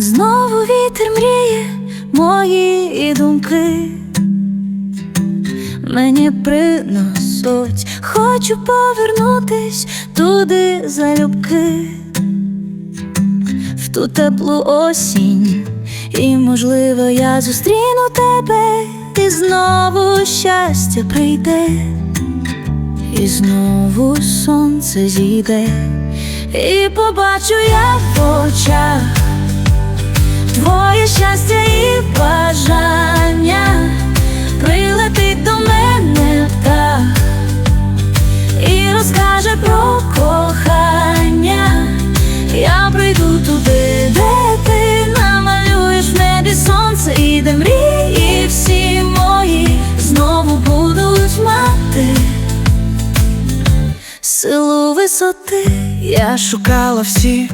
Знову вітер мріє мої думки. Мені приносуть, хочу повернутись туди залюбки, в ту теплу осінь, і можливо я зустріну тебе, і знову щастя прийде, і знову сонце зійде, і побачу я в очах висоти. Я шукала всі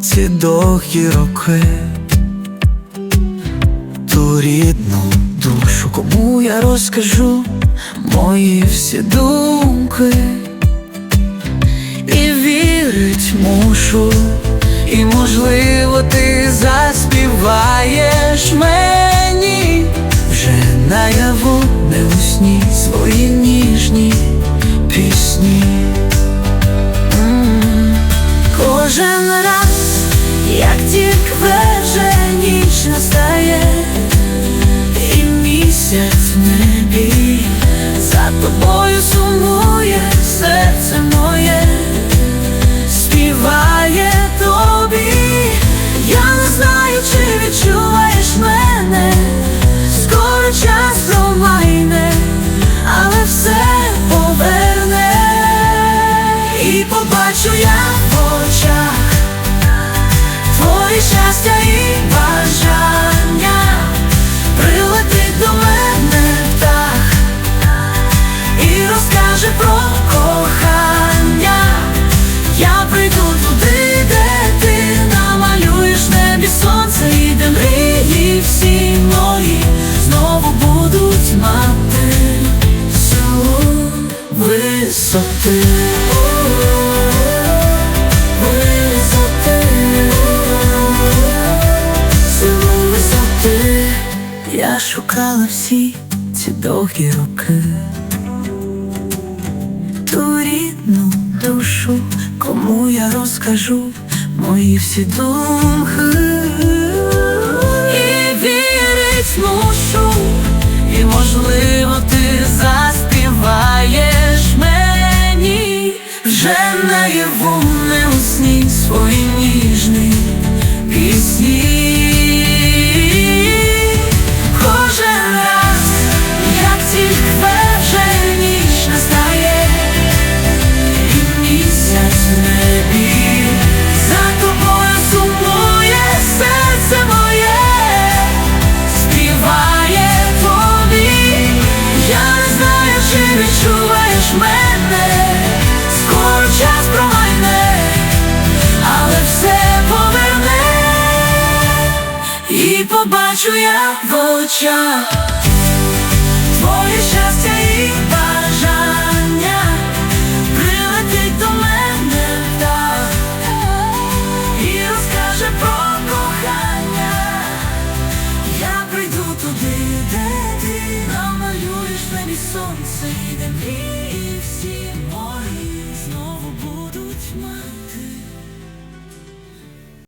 ці довгі роки, ту рідну душу, кому я розкажу мої всі думки, і вірить мушу, і можливо тобою сумує серце моє, кохання. Я прийду туди, де ти намалюєш небі сонце, і де всі мої знову будуть мати. Висоти, висоти. Я шукала всі ці довгі роки, я розкажу мої всі думки. Відчуваєш мене, скоро час промайне, але все поверне, і побачу я в очах твоє щастя землі і всі морі.